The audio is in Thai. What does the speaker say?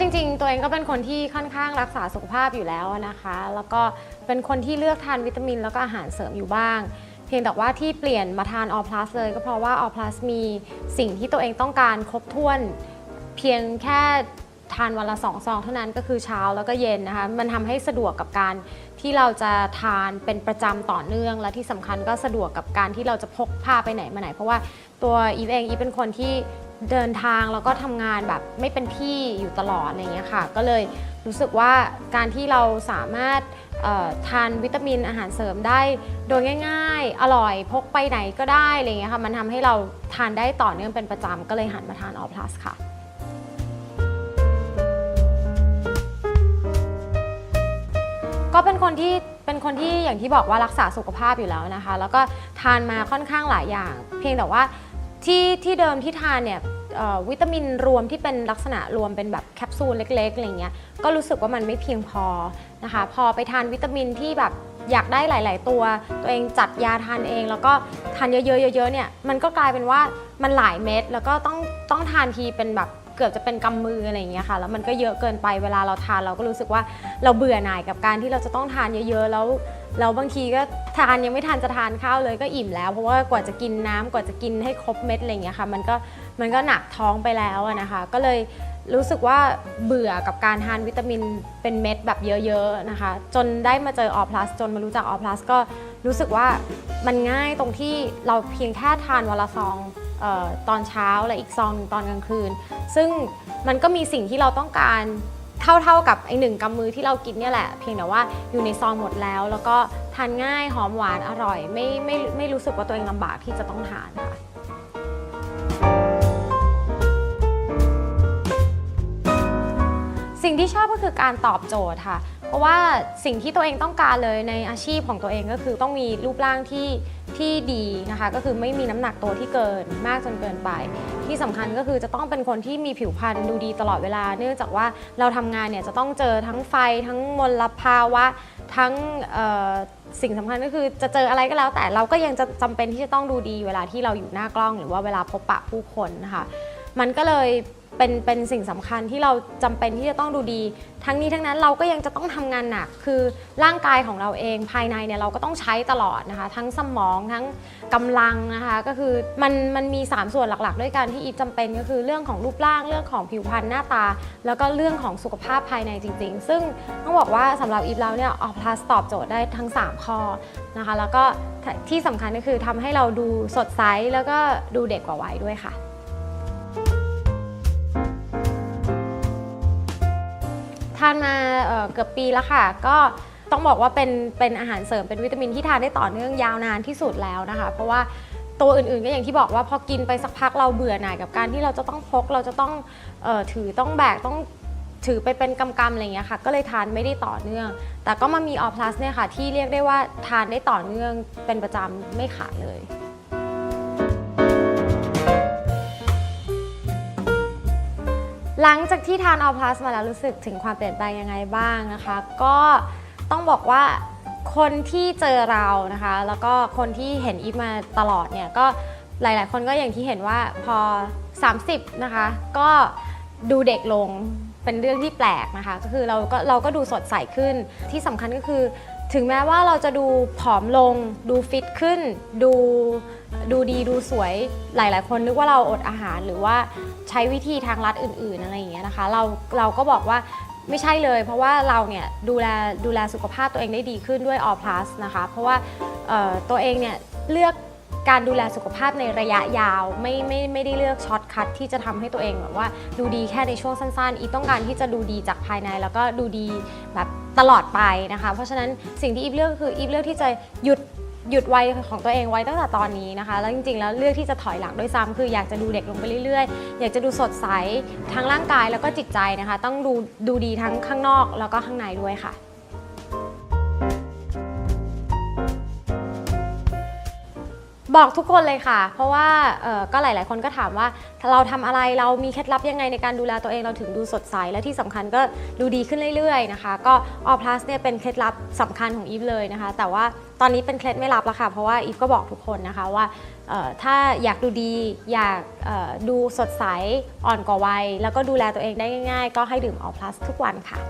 จริงๆ ตัวเองก็เป็นคนที่ค่อนข้างรักษาสุขภาพอยู่แล้วนะคะ แล้วก็เป็นคนที่เลือกทานวิตามิน แล้วก็อาหารเสริมอยู่บ้าง เพียงแต่ว่าที่เปลี่ยนมาทาน All Plus เลย ก็เพราะว่า All Plus มีสิ่งที่ตัวเองต้องการครบถ้วน เพียงแค่ทานวันละสองซองเท่านั้นก็คือเช้าแล้วก็เย็นนะคะ มันทำให้สะดวกกับการที่เราจะทานเป็นประจำต่อเนื่อง และที่สำคัญก็สะดวกกับการที่เราจะพกพาไปไหนมาไหน เพราะว่าตัวอีฟเองอีฟเป็นคนที่ เดินทางแล้วก็ทำงานแบบไม่เป็นที่อยู่ตลอดอะไรอย่างเงี้ยค่ะ ก็เลยรู้สึกว่าการที่เราสามารถทานวิตามินอาหารเสริมได้โดยง่าย ๆ อร่อยพกไปไหนก็ได้อะไรอย่างเงี้ยค่ะมันทำให้เราทานได้ต่อเนื่องเป็นประจำก็เลยหันมาทานออ Plus ค่ะก็เป็นคนที่เป็นคนที่อย่างที่บอกว่ารักษาสุขภาพอยู่แล้วนะคะ แล้วก็ทานมาค่อนข้างหลายอย่าง เพียงแต่ว่า ที่ที่เดิมที่ทานเนี่ยวิตามินรวมที่เป็นลักษณะรวมเป็นแบบแคปซูลเล็กๆอะไรเงี้ยก็รู้สึกว่ามันไม่เพียงพอนะคะพอไปทานวิตามินที่แบบอยากได้หลาย ๆ ตัว ตัวเองจัดยาทานเอง แล้วก็ทานเยอะๆเยอะๆเนี่ยมันก็กลายเป็นว่ามันหลายเม็ดแล้วก็ต้องต้องทานทีเป็นแบบ กือบจะเป็นกำมืออะไรอย่างเงี้ยค่ะ แล้วมันก็เยอะเกินไปเวลาเราทานเราก็รู้สึกว่าเราเบื่อหน่ายกับการที่เราจะต้องทานเยอะๆ แล้วแล้วบางทีก็ทานยังไม่ทันจะทานข้าวเลยก็อิ่มแล้ว เพราะว่ากว่าจะกินน้ำกว่าจะกินให้ครบเม็ดอะไรอย่างเงี้ยค่ะ มันก็มันก็หนักท้องไปแล้วนะคะ ก็เลยรู้สึกว่าเบื่อกับการทานวิตามินเป็นเม็ดแบบเยอะๆนะคะ จนได้มาเจออ Plus จนมารู้จักอ Plus ก็รู้สึกว่ามันง่ายตรงที่เราเพียงแค่ทานวันละซอง ตอนเช้าและอีกซองหนึ่งตอนกลางคืน ซึ่งมันก็มีสิ่งที่เราต้องการเท่าๆกับไอหนึ่งกำมือที่เรากินเนี่ยแหละ เพียงแต่ว่าอยู่ในซองหมดแล้ว แล้วก็ทานง่ายหอมหวานอร่อย ไม่ไม่ไม่รู้สึกว่าตัวเองลำบากที่จะต้องทานค่ะ สิ่งที่ชอบก็คือการตอบโจทย์ค่ะ เพราะว่าสิ่งที่ตัวเองต้องการเลยในอาชีพของตัวเองก็คือต้องมีรูปร่างที่ที่ดีนะคะ ก็คือไม่มีน้ำหนักตัวที่เกินมากจนเกินไป ที่สำคัญก็คือจะต้องเป็นคนที่มีผิวพรรณดูดีตลอดเวลา เนื่องจากว่าเราทำงานเนี่ยจะต้องเจอทั้งไฟทั้งมลภาวะทั้งสิ่งสำคัญก็คือจะเจออะไรก็แล้ว แต่เราก็ยังจะจำเป็นที่จะต้องดูดีเวลาที่เราอยู่หน้ากล้อง หรือว่าเวลาพบปะผู้คนนะคะมันก็เลย เป็นเป็นสิ่งสำคัญที่เราจำเป็นที่จะต้องดูดี ทั้งนี้ทั้งนั้นเราก็ยังจะต้องทำงานหนัก คือร่างกายของเราเองภายในเนี่ยเราก็ต้องใช้ตลอดนะคะ ทั้งสมองทั้งกำลังนะคะ ก็คือมันมันมี 3 ส่วนหลักๆ ด้วยกันที่อีฟจำเป็นก็คือเรื่องของรูปร่างเรื่องของผิวพรรณหน้าตา แล้วก็เรื่องของสุขภาพภายในจริง ๆ ซึ่งต้องบอกว่าสำหรับอีฟแล้วเนี่ยออ Plus ตอบโจทย์ได้ทั้ง 3 ข้อนะคะ แล้วก็ที่สำคัญก็คือทำให้เราดูสดใสแล้วก็ดูเด็กกว่าวัยด้วยค่ะ ทานมาเเกือบปีแล้วค่ะ ก็ต้องบอกว่าเป็นเป็นอาหารเสริมเป็นวิตามินที่ทานได้ต่อเนื่องยาวนานที่สุดแล้วนะคะ เพราะว่าตัวอื่นๆก็อย่างที่บอกว่าพอกินไปสักพักเราเบื่อหน่ายกับการที่เราจะต้องพกเราจะต้องออถือต้องแบกต้องถือไปเป็นกำๆอะไรอย่างเงี้ยค่ะ ก็เลยทานไม่ได้ต่อเนื่อง แต่ก็มามีออ plus เนี่ยค่ะที่เรียกได้ว่าทานได้ต่อเนื่องเป็นประจำไม่ขาดเลย หลังจากที่ทานออ plus มาแล้วรู้สึกถึงความเปลี่ยนแปลงยังไงบ้างนะคะ ก็ต้องบอกว่าคนที่เจอเรานะคะ แล้วก็คนที่เห็นอีฟมาตลอดเนี่ยก็หลาย ๆ คนก็อย่างที่เห็นว่าพอ 30 นะคะ ก็ดูเด็กลงเป็นเรื่องที่แปลกนะคะ ก็คือเราก็เราก็ดูสดใสขึ้นที่สำคัญก็คือ ถึงแม้ว่าเราจะดูผอมลง ดูฟิตขึ้น ดูดูดีดูสวยหลาย ๆ คนนึกว่าเราอดอาหารหรือว่าใช้วิธีทางลัดอื่น ๆ อะไรอย่างเงี้ยนะคะ เราเราก็บอกว่าไม่ใช่เลย เพราะว่าเราเนี่ยดูแลดูแลสุขภาพตัวเองได้ดีขึ้นด้วย All Plus นะคะ เพราะว่าตัวเองเนี่ยเลือกการดูแลสุขภาพในระยะยาวไม่ไม่ไม่ได้เลือกช็อตคัทที่จะทำให้ตัวเองแบบว่าดูดีแค่ในช่วงสั้นๆ อีต้องการที่จะดูดีจากภายใน แล้วก็ดูดีแบบ ตลอดไปนะคะ เพราะฉะนั้นสิ่งที่อีฟเลือกคืออีฟเลือกที่จะหยุดหยุดวัยของตัวเองไว้ตั้งแต่ตอนนี้นะคะ แล้วจริงๆแล้วเลือกที่จะถอยหลังด้วยซ้ำคืออยากจะดูเด็กลงไปเรื่อยๆ อยากจะดูสดใสทั้งร่างกายแล้วก็จิตใจนะคะ ต้องดูดูดีทั้งข้างนอกแล้วก็ข้างในด้วยค่ะ บอกทุกคนเลยค่ะ เพราะว่าก็หลาย ๆ คนก็ถามว่าเราทำอะไรเรามีเคล็ดลับยังไงในการดูแลตัวเองเราถึงดูสดใส และที่สำคัญก็ดูดีขึ้นเรื่อย ๆ นะคะ ก็ออ plus เนี่ยเป็นเคล็ดลับสำคัญของอีฟเลยนะคะ แต่ว่าตอนนี้เป็นเคล็ดไม่ลับแล้วค่ะ เพราะว่าอีฟก็บอกทุกคนนะคะว่าถ้าอยากดูดีอยากดูสดใสอ่อนกว่าวัย แล้วก็ดูแลตัวเองได้ง่าย ๆ ก็ให้ดื่มออ plus ทุกวันค่ะ